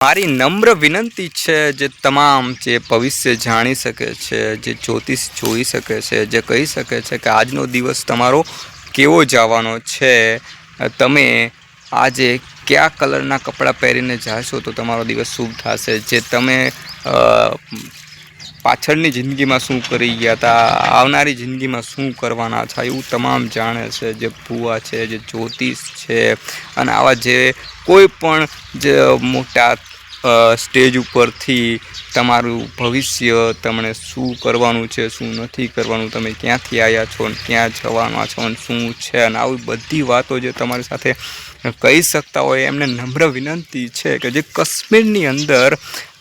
મારી નમ્ર વિનંતી છે જે તમામ જે ભવિષ્ય જાણી શકે છે, જે જ્યોતિષ જોઈ શકે છે, જે કહી શકે છે કે આજનો દિવસ તમારો કેવો જવાનો છે, તમે આજે કયા કલરના કપડાં પહેરીને જાશો તો તમારો દિવસ શુભ થશે. જે તમે પાછળની જિંદગીમાં શું કરી ગયા હતા આવનારી જિંદગીમાં શું કરવાના છે, એવું તમામ જાણે છે. જે ભૂવા છે, જે જ્યોતિષ છે અને આવા જે કોઈ પણ જે મોટા સ્ટેજ ઉપરથી તમારું ભવિષ્ય તમને શું કરવાનું છે, શું નથી કરવાનું, તમે ક્યાંથી આવ્યા છો અને ક્યાં જવાના છો અને શું છે અને આવી બધી વાતો જે તમારી સાથે કહી શકતા હોય, એમને નમ્ર વિનંતી છે કે જે કાશ્મીરની અંદર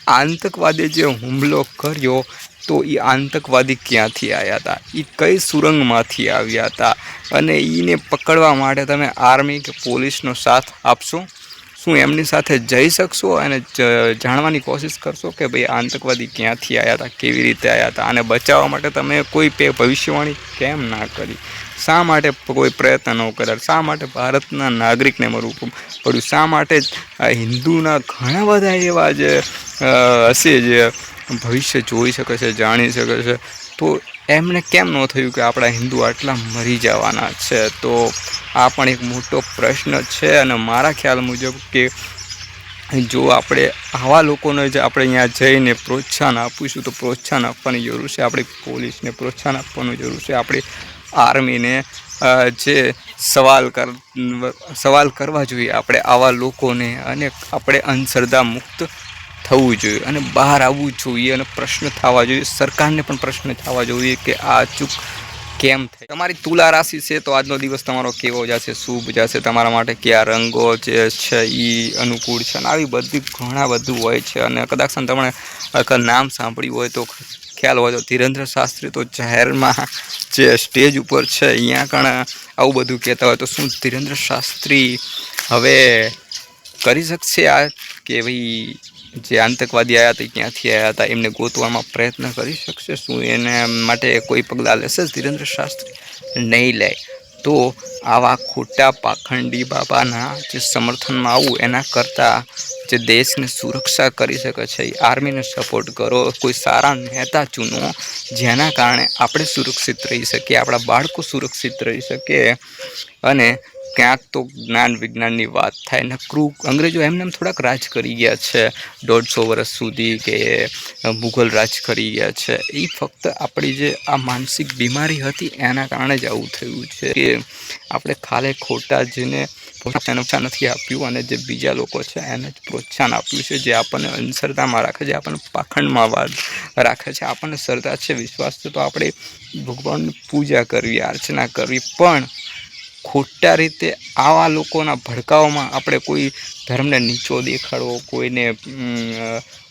આતંકવાદીએ જે હુમલો કર્યો, તો એ આતંકવાદી ક્યાંથી આવ્યા હતા એ કઈ સુરંગમાંથી આવ્યા હતા અને એને પકડવા માટે તમે આર્મી કે પોલીસનો સાથ આપશો? શું એમની સાથે જઈ શકશો અને જાણવાની કોશિશ કરશો કે ભાઈ આતંકવાદી ક્યાંથી આવ્યા હતા કેવી રીતે આવ્યા હતા અને બચાવવા માટે તમે કોઈ પે ભવિષ્યવાણી કેમ ના કરી? શા માટે કોઈ પ્રયત્ન ન કર્યા? શા માટે ભારતના નાગરિકને મરવું પડ્યું? શા માટે આ હિન્દુના ઘણા બધા એવા જે હશે જે ભવિષ્ય જોઈ શકે છે, જાણી શકે છે? તો એમને કેમ ન થયું કે આપણા હિન્દુ આટલા મરી જવાના છે? તો આ પણ એક મોટો પ્રશ્ન છે અને મારા ખ્યાલ મુજબ કે જો આપણે આવા લોકોને જ આપણે અહીંયા જઈને પ્રોત્સાહન આપીશું, તો પ્રોત્સાહન આપવાની જરૂર છે. આપણી પોલીસને પ્રોત્સાહન આપવાનું જરૂર છે. આપણી આર્મીને જે સવાલ કર, સવાલ કરવા જોઈએ આપણે આવા લોકોને અને આપણે અંધશ્રદ્ધા મુક્ત થવું જોઈએ અને બહાર આવવું જોઈએ અને પ્રશ્ન થવા જોઈએ. સરકારને પણ પ્રશ્ન થવા જોઈએ કે આ ચૂક કેમ થાય? તમારી તુલા રાશિ છે તો આજનો દિવસ તમારો કેવો જશે? શુભ જશે? તમારા માટે કયા રંગો જે છે એ અનુકૂળ છે? અને આવી બધી ઘણા બધું હોય છે. અને કદાચ તમને નામ સાંભળ્યું હોય તો ખ્યાલ હોય તો ધીરેન્દ્ર શાસ્ત્રી તો જાહેરમાં જે સ્ટેજ ઉપર છે અહીંયા કણ આવું બધું કહેતા હોય તો શું ધીરેન્દ્ર શાસ્ત્રી હવે કરી શકશે આ કે ભાઈ જે આતંકવાદી આવ્યા હતા ક્યાંથી આવ્યા હતા. એમને ગોતવામાં પ્રયત્ન કરી શકશે? શું એને માટે કોઈ પગલાં લેશે? ધીરેન્દ્ર શાસ્ત્રી નહીં લે. તો આવા ખોટા પાખંડી બાબાના જે સમર્થનમાં આવું, એના કરતાં જે દેશને સુરક્ષા કરી શકે છે, એ આર્મીને સપોર્ટ કરો. કોઈ સારા નેતા ચૂનો, જેના કારણે આપણે સુરક્ષિત રહી શકીએ, આપણા બાળકો સુરક્ષિત રહી શકે. અને ક્યાંક તો જ્ઞાન વિજ્ઞાનની વાત થાય નકરું અંગ્રેજો એમને એમ થોડાક રાજ કરી ગયા છે. દોઢસો વર્ષ સુધી કે મુઘલ રાજ કરી ગયા છે. એ ફક્ત આપણી જે આ માનસિક બીમારી હતી એના કારણે જ આવું થયું છે કે, આપણે ખાલે ખોટા જેને પ્રોત્સાહન નથી આપ્યું અને જે બીજા લોકો છે એને જ પ્રોત્સાહન આપ્યું છે. જે આપણને અંધશ્રદ્ધામાં રાખે છે આપણને પાખંડમાં વાત રાખે છે. આપણને શ્રદ્ધા છે, વિશ્વાસ છે, તો આપણે ભગવાનની પૂજા કરવી અર્ચના કરવી પણ ખોટા રીતે આવા લોકોના ભડકાઓમાં આપણે કોઈ ધર્મને નીચો દેખાડવો, કોઈને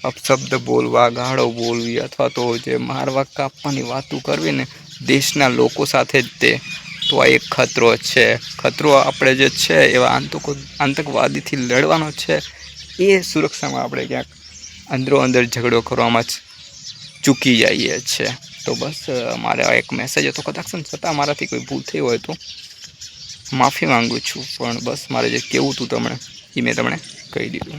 અપશબ્દ બોલવા, ગાળો બોલવી અથવા તો જે મારવા, કાપવાની વાતો કરવી ને દેશના લોકો સાથે જ તે. તો આ એક ખતરો છે. ખતરો આપણે જે છે, એવા આતંકો, આતંકવાદીથી લડવાનો છે, એ સુરક્ષામાં આપણે ક્યાંક અંદરો અંદર ઝઘડો કરવામાં જ ચૂકી જઈએ છીએ તો બસ મારે એક મેસેજ હતો. કદાચ છતાં મારાથી કોઈ ભૂલ થઈ હોય તો. માફી માંગુ છું, પણ બસ મારે જે કહેવું હતું તમને એ મેં તમને કહી દીધું.